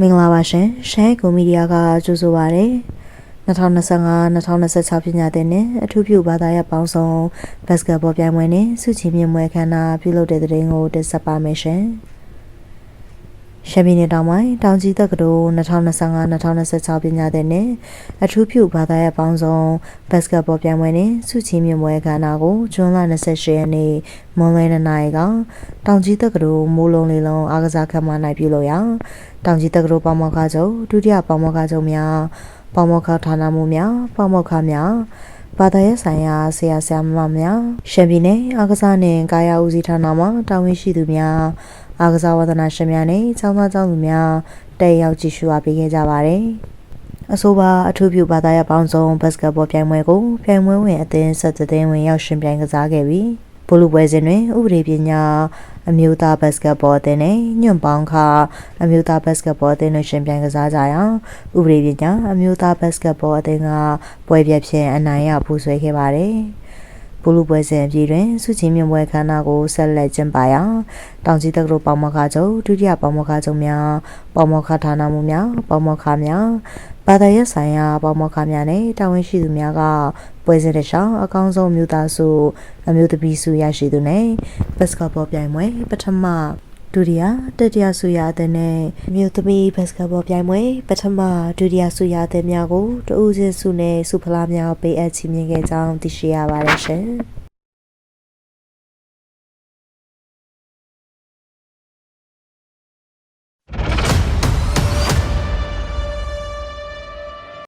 မင်္ဂလာပါရှင်ရှမ်းကွန်မီဒီယာကကြိုဆိုပါရစေ2025-2026ပညာသင်နဲ့အထူးပြုဘာသာရပ်ပေါင်းစုံဘတ်စကတ်ဘောပြိုင်ပွဲနဲ့စုချီမြင့်ပွဲခမ်းနားပြုလုပ်တဲ့တဲ့ရင်ကိုတင်ဆက်ပါမယ်ရှင် ရှမ်းပြည်နယ်တောင်ပိုင်းတောင်ကြီးတက္ကသိုလ်2025-2026ပညာသင်နဲ့အထူးပြုဘာသာရပ်ပေါင်းစုံဘတ်စကတ်ဘောပြိုင်ပွဲနဲ့စုချီမြင့်ပွဲခမ်းနားကိုဇွန်လ28ရက်နေ့မွန်လွဲ2နာရီကတောင်ကြီးတက္ကသိုလ်မိုးလုံးလေးလုံးအားကစားခန်းမ၌ပြုလုပ်ရာတောင်ကြီးတက္ကသိုလ်ပေါမောက္ခချုပ်ဒုတိယပေါမောက္ခချုပ်များပေါမောက္ခဌာနမှုများပေါမောက္ခများ ဘာသာရေးဆိုင်ရာဆရာဆရာမများရှမ်းပြည်နယ်အားကစားနှင့်ကာယဦးစီးဌာနမှတာဝန်ရှိသူများအားကစားဝါသနာရှင်များနှင့်ကျောင်းသားကျောင်းသူများတက်ရောက်ကြည့်ရှုအားပေးခဲ့ကြပါတယ်အဆိုပါအထူးပြုဘာသာရပ်ပေါင်းစုံဘတ်စကတ်ဘောပြိုင်ပွဲကိုပြိုင်ပွဲဝင်အသင်းဆက်သင်းဝင်ရောက်ရှင်ပြိုင်ကစားခဲ့ပြီး ဘိုလ်လူပွဲစဉ်တွင်ဥပဒေပညာအမျိုးသားဘတ်စကတ်ဘောအသင်းနှင့်ညွန့်ပေါင်းခအမျိုးသားဘတ်စကတ်ဘောအသင်းတို့ရှင်ပြိုင်ကစားကြရာဥပဒေပညာအမျိုးသားဘတ်စကတ်ဘောအသင်းကပွဲပြက်ဖြင့်အနိုင်ရပူးဆွဲခဲ့ပါတယ် ဘိုလ်လူပွဲစဉ်အပြည်တွင်စုချင်းမြင့်ပွဲခမ်းနားကိုဆက်လက်ကျင်းပရာတောင်ကြီးတက္ကသိုလ်ပေါမောက္ခချုပ်ဒုတိယပေါမောက္ခချုပ်များပေါမောက္ခဌာနမှုများပေါမောက္ခများဘာသာရေးဆိုင်ရာပေါမောက္ခများနဲ့တာဝန်ရှိသူများကပွဲစဉ်တစ်လျှောက်အကောင်းဆုံးမြို့သားစုအမျိုးသမီးစုရရှိသူနဲ့ဘတ်စကတ်ဘောပြိုင်ပွဲပထမ ဒုတိယတတိယဆုရတဲ့နဲ့မြို့သမီးဘတ်စကတ်ဘောပြိုင်ပွဲပထမဒုတိယဆုရတဲ့များကိုတဦးချင်းဆုနဲ့ဆုဖလားများပေးအပ်ချီးမြှင့်ခဲ့ကြောင်းသိရှိရပါတယ်ရှင်။